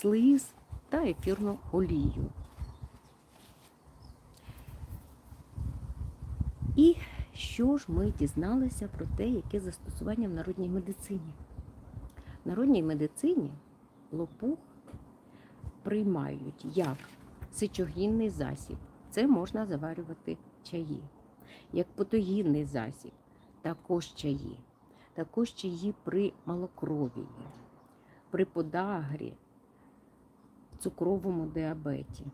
слиз та ефірну олію. І що ж ми дізналися про те, яке застосування в народній медицині? В народній медицині лопух приймають як сечогінний засіб. Це можна заварювати чаї. Як потогінний засіб, також чаї. Також чаї при малокровії, при подагрі, цукровому діабеті.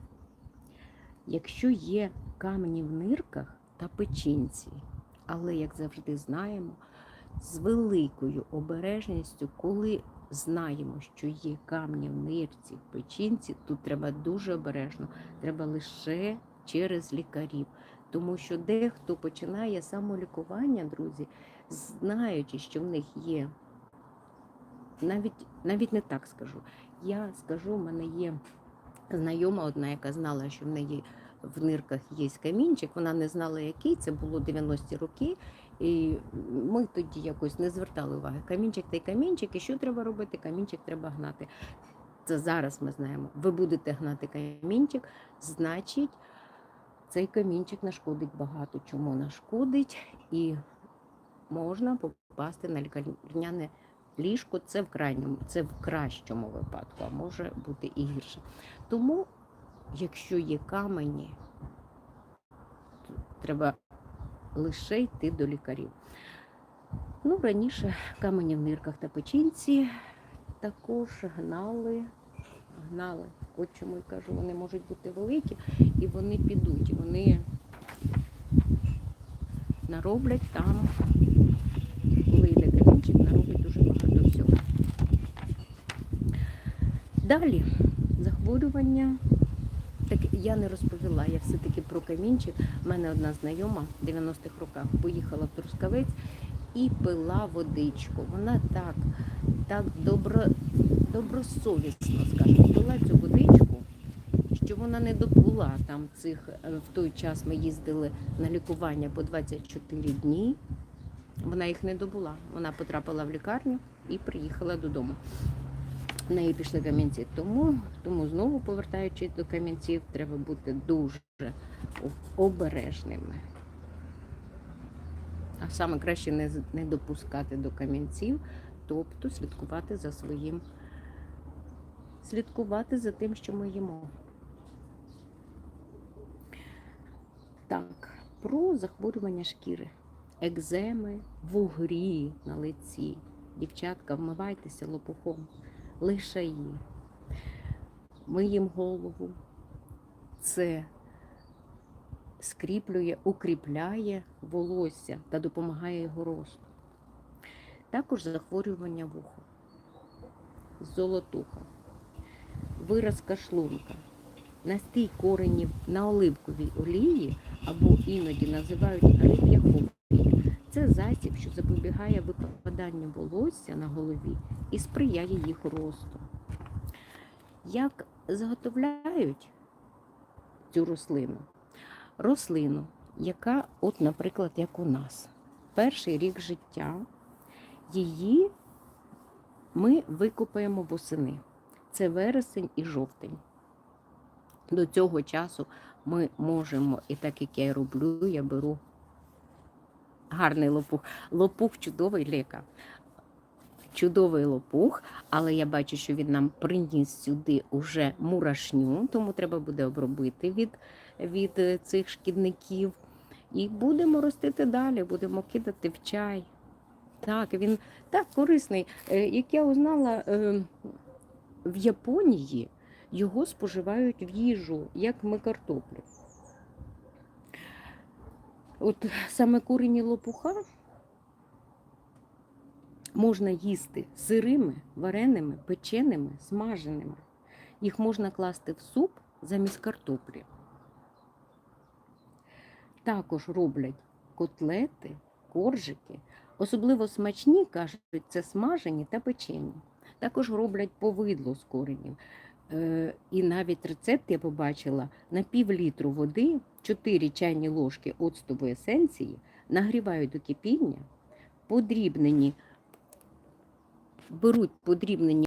Якщо є камені в нирках та печінці, але, як завжди знаємо, з великою обережністю, коли знаємо, що є камні в нирці, в печінці, тут треба дуже обережно, треба лише через лікарів. Тому що дехто починає самолікування, друзі, знаючи, що в них є, навіть, навіть не так скажу. Я скажу, в мене є знайома одна, яка знала, що в неї в нирках є камінчик, вона не знала, який, це було 90-ті роки. І ми тоді якось не звертали уваги. Камінчик та й камінчик, і що треба робити? Камінчик треба гнати. Це зараз ми знаємо. Ви будете гнати камінчик, значить, цей камінчик нашкодить багато чому нашкодить, і можна попасти на лікарняне ліжко. Це в крайньому, це в кращому випадку, а може бути і гірше. Тому, якщо є камені, треба лише йти до лікарів. Ну, раніше камені в нирках та печінці також гнали, гнали. От чому я кажу, вони можуть бути великі і вони підуть, вони нароблять там, коли йде камінчик, нароблять дуже багато всього. Далі захворювання. Так я не розповіла, я все-таки про камінчик. У мене одна знайома в 90-х роках поїхала в Трускавець і пила водичку. Вона так, так добро, добросовісно, скажімо, пила цю водичку, що вона не добула там цих е, в той час. Ми їздили на лікування по 24 дні. Вона їх не добула. Вона потрапила в лікарню і приїхала додому. Неї пішли камінці. Тому, тому знову повертаючись до камінців, треба бути дуже обережними. А саме краще не, не допускати до камінців, тобто слідкувати за своїм, слідкувати за тим, що ми їмо. Так, про захворювання шкіри, екземи, вугрі на лиці. Дівчатка, вмивайтеся лопухом, лишаї. Миємо голову. Це скріплює, укріпляє волосся та допомагає його росту. Також захворювання вуха, золотуха, виразка шлунка, настій коренів на оливковій олії або іноді називають риб'яхопії. Це засіб, що запобігає випаданню волосся на голові і сприяє їх росту. Як заготовляють цю рослину? Рослину, яка, от, наприклад, як у нас, перший рік життя, її ми викопаємо восени. Це вересень і жовтень. До цього часу ми можемо, і так як я роблю, я беру гарний лопух. Лопух чудовий ліка. Чудовий лопух, але я бачу, що він нам приніс сюди уже мурашню, тому треба буде обробити від, від е, цих шкідників. І будемо ростити далі, будемо кидати в чай. Так, він так корисний. Е, Як я узнала, е, в Японії його споживають в їжу, як ми картоплю. От саме курені лопуха можна їсти сирими, вареними, печеними, смаженими. Їх можна класти в суп замість картоплі. Також роблять котлети, коржики. Особливо смачні, кажуть, це смажені та печені. Також роблять повидло з коренів. Е, І навіть рецепт я побачила на пів літру води, 4 чайні ложки оцтової есенції нагрівають до кипіння, подрібнені, беруть подрібнені